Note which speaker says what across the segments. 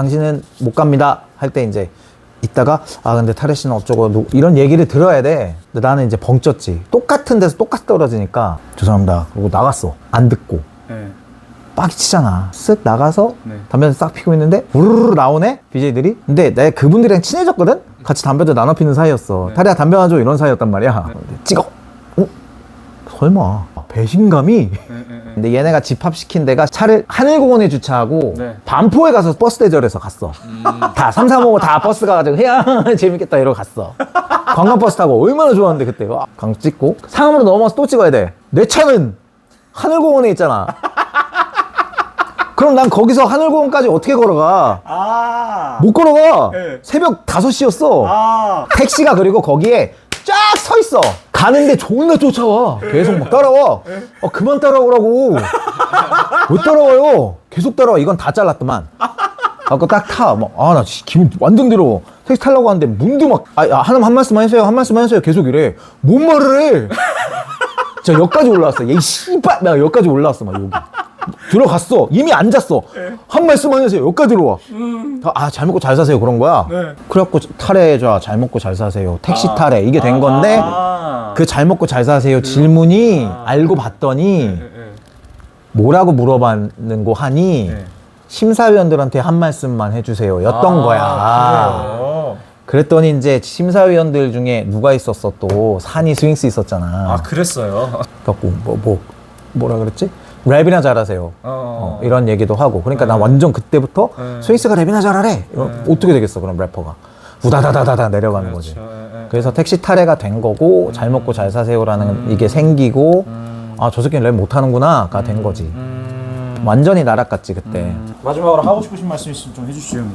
Speaker 1: 당신은 못 갑니다 할 때 이제 있다가 아 근데 타레 씨는 어쩌고 누- 이런 얘기를 들어야 돼. 근데 나는 이제 벙쪘지. 똑같은 데서 똑같이 떨어지니까 죄송합니다. 그리고 나갔어. 안 듣고.
Speaker 2: 네.
Speaker 1: 빡 치잖아. 쓱 나가서
Speaker 2: 네.
Speaker 1: 담배를 싹 피고 있는데 우르르 나오네 BJ들이. 근데 내가 그분들이랑 친해졌거든? 같이 담배도 나눠 피는 사이였어. 타레야 담배 하나 줘 이런 사이였단 말이야. 근데 찍어. 어? 설마. 배신감이?
Speaker 2: 네, 네, 네.
Speaker 1: 근데 얘네가 집합시킨 데가 차를 하늘공원에 주차하고
Speaker 2: 네.
Speaker 1: 반포에 가서 버스 대절해서 갔어. 다 3, 4, 5, 다 버스 가가지고 야 재밌겠다 이러고 갔어. 관광버스 타고 얼마나 좋았는데 그때 와, 강 찍고 상암으로 넘어서 또 찍어야 돼. 내 차는 하늘공원에 있잖아. 그럼 난 거기서 하늘공원까지 어떻게 걸어가?
Speaker 2: 아.
Speaker 1: 못 걸어가.
Speaker 2: 네.
Speaker 1: 새벽 5시였어.
Speaker 2: 아.
Speaker 1: 택시가 그리고 거기에 쫙 서 있어. 가는데 존나 쫓아와. 계속 막 따라와. 아, 그만 따라오라고. 왜 따라와요? 계속 따라와. 이건 다 잘랐더만. 아까 딱 타. 막, 아, 나 진짜 기분 완전 들어. 택시 타려고 하는데 문도 막, 아, 야, 하나, 한 말씀 하세요. 한 말씀 하세요. 계속 이래. 뭔 말을 해? 저 여기까지 올라왔어. 얘 씨발. 나 여기까지 올라왔어. 막 여기. 들어갔어. 이미 앉았어. 한 말씀 하세요. 여기까지 들어와. 다, 아, 잘 먹고 잘 사세요. 그런 거야.
Speaker 2: 네.
Speaker 1: 그래갖고 탈해줘. 잘 먹고 잘 사세요. 택시 탈해. 이게 된 건데,
Speaker 2: 아.
Speaker 1: 그 잘 먹고 잘 사세요 질문이 알고 봤더니
Speaker 2: 네, 네.
Speaker 1: 뭐라고 물어봤는 거 하니
Speaker 2: 네.
Speaker 1: 심사위원들한테 한 말씀만 해주세요 였던
Speaker 2: 아,
Speaker 1: 거야.
Speaker 2: 그래요?
Speaker 1: 그랬더니 이제 심사위원들 중에 누가 있었어 또 산이 스윙스 있었잖아.
Speaker 2: 아, 그랬어요.
Speaker 1: 갖고 뭐, 뭐 뭐라 그랬지? 랩이나 잘하세요.
Speaker 2: 어.
Speaker 1: 어, 이런 얘기도 하고 그러니까 난 완전 그때부터
Speaker 2: 네.
Speaker 1: 스윙스가 랩이나 잘하래. 이런- 어떻게 되겠어 그럼 래퍼가 우다다다다다 내려가는 거지.
Speaker 2: 그렇죠. 예, 예.
Speaker 1: 그래서 택시 탈해가 된 거고 잘 먹고 잘 사세요라는
Speaker 2: 음.
Speaker 1: 이게 생기고 아 저 새끼는 랩 못하는구나가 된 거지.
Speaker 2: 음.
Speaker 1: 완전히 나락갔지 그때.
Speaker 2: 마지막으로 하고 싶으신 말씀 있으면 좀 해주시죠. 형님.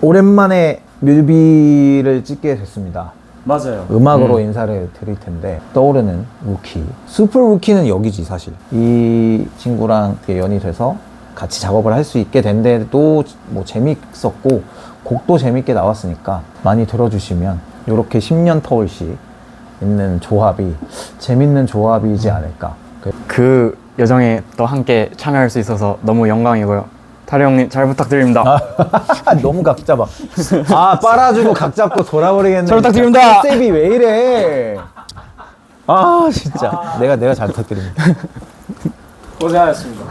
Speaker 1: 오랜만에 뮤비를 찍게 됐습니다.
Speaker 2: 맞아요.
Speaker 1: 음악으로 인사를 드릴 텐데 떠오르는 루키. 슈퍼 루키는 여기지 사실. 이 친구랑 연이 돼서 같이 작업을 할 수 있게 된 데도 뭐 재밌었고 곡도 재밌게 나왔으니까 많이 들어주시면 이렇게 10년 터울씩 있는 조합이 재밌는 조합이지 않을까. 그-
Speaker 3: 그 여정에 또 함께 참여할 수 있어서 너무 영광이고요. 타리 형님 잘 부탁드립니다.
Speaker 1: 너무 각 잡아 아 빨아주고 각 잡고 돌아버리겠네
Speaker 3: 잘 부탁드립니다.
Speaker 1: 컨셉이 왜 이래 아 진짜 내가 내가 잘 부탁드립니다
Speaker 2: 고생하셨습니다.